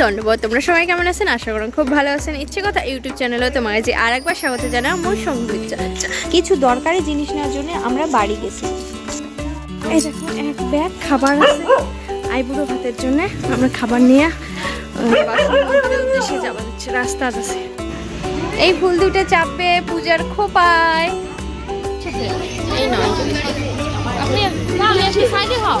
দণ্ডবোধ তোমরা সবাই কেমন আছেন? আশা করুন খুব ভালো আছেন। ইচ্ছে কথা ইউটিউব চ্যানেলেও তোমাকে যে আর একবার স্বাগত জানাই মোর সংগীত কিছু দরকারি জিনিস নেওয়ার জন্য আমরা বাড়ি গেছি। এই দেখো, এক ব্যাগ খাবার আছে। আইবুড়ো ভাতের জন্য আমরা খাবার নিয়ে উদ্দেশ্যে যাওয়া হচ্ছে, রাস্তা আছে। এই ফুল দুটো চাপবে পূজার খোপায়। এই নয় আপনি সাইডে হও।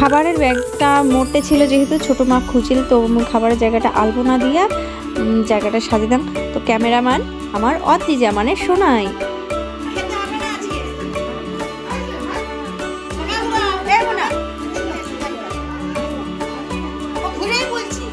খাবারের ব্যাগটা মোটে ছিল যেহেতু, ছোট মা খুঁজিল তো খাবারের জায়গাটা আলপনা দিয়া জায়গাটা সাজিয়ে তো ক্যামেরাম্যান আমার অতিজা মানে শোনাই ঘুরেই বলছি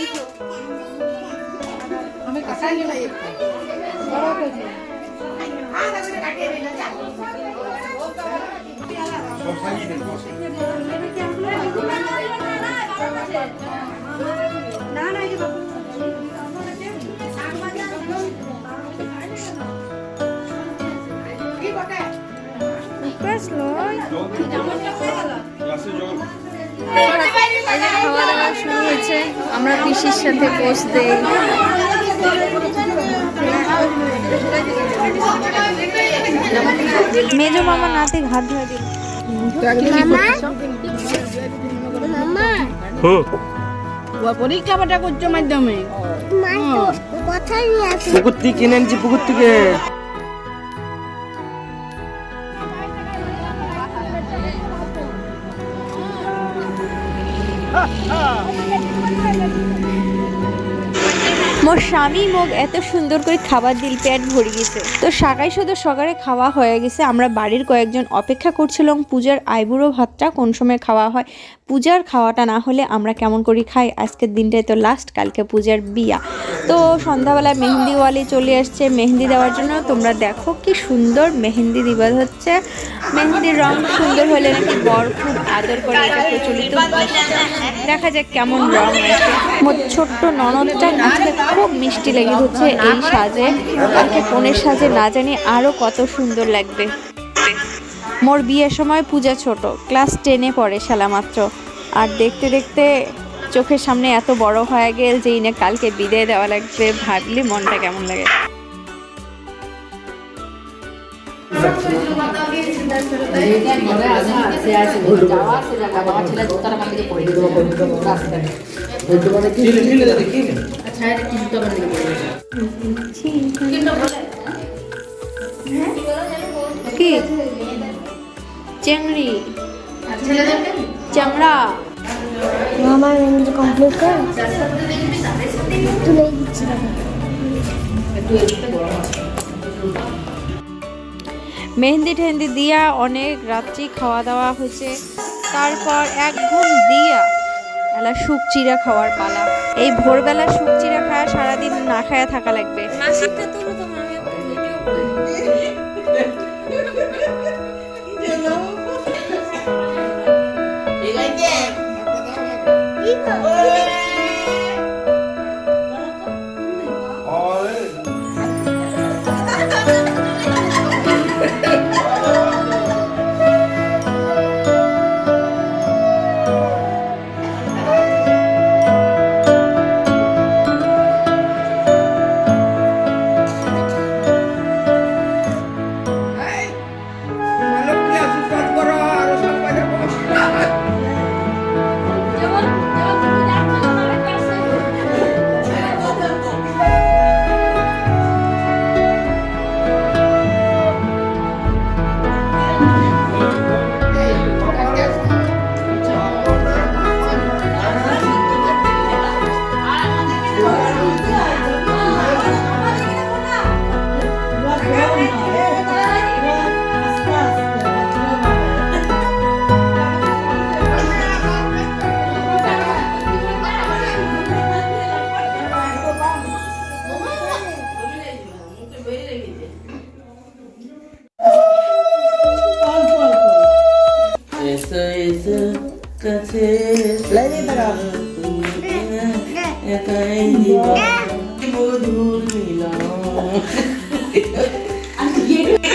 ছিল যে এই তো আমি কাটাই নিলাম বড় করে আ দেখো কাটিয়ে দিলাম যা না না এই যে বাবু কি বটে খাওয়া দাওয়া শুরু হয়েছে আমরা পিসির সাথে পোস্ট দেই মেজো মামা নাতে হাত দিল। পরীক্ষা করছ মাধ্যমে? পুকুর থেকে কিনে এনেছি পুকুর থেকে। Ha ha ha! মোর স্বামী মোক এত সুন্দর করে খাবার দিল, পেট ভরে গেছে। তো সকাই শুধু সকালে খাওয়া হয়ে গেছে। আমরা বাড়ির কয়েকজন অপেক্ষা করছিলাম, পূজার আইবুড়ো ভাতটা কোন সময় খাওয়া হয়। পূজার খাওয়াটা না হলে আমরা কেমন করি খাই? আজকের দিনটাই তো লাস্ট কালকে পূজার বিয়া। তো সন্ধ্যাবেলায় মেহেন্দিওয়ালি চলে আসছে। মেহেন্দি দেওয়ার জন্য তোমরা দেখো কি সুন্দর মেহেন্দি দিবার হচ্ছে। মেহেন্দির রং সুন্দর হলে নাকি বর খুব আদর করে এটা প্রচলিত। দেখা যাক কেমন রং আছে ছোট্ট ননদটা আজকে খুব মিষ্টি লেগে হচ্ছে এই সাজে। কালকে কোনের সাজে না জানি আরও কত সুন্দর লাগবে। মোর বিয়ের সময় পূজা ছোট, ক্লাস টেনে পড়ে শালা মাত্র। আর দেখতে দেখতে চোখের সামনে এত বড় হয়ে গেল যে ইনে কালকে বিদায় দেওয়া লাগবে। ভাবলে মনটা কেমন লাগে? কি চেংড়ি। চাংড়া আমার মেহেন্দি কমপ্লিট করে? তুলে দিচ্ছি মেহেন্দি টেহেন্দি দিয়া অনেক রাত্রি খাওয়া দাওয়া হয়েছে। তারপর এক ঘুম দিয়া বেলা সুপ চিরা খাওয়ার পালা। এই ভোরবেলা সুপ চিরা খাওয়া সারাদিন না খায়া থাকা লাগবে। Oh,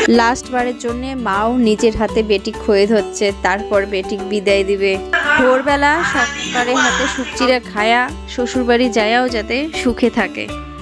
লাস্ট বারের জন্য মাও নিজের হাতে বেটিক খয়ে ধরছে, তারপর বেটিক বিদায় দিবে। ভোরবেলা সকালে হাতে সুচিরা খায়া, শ্বশুরবাড়ি যায়াও যাতে সুখে থাকে।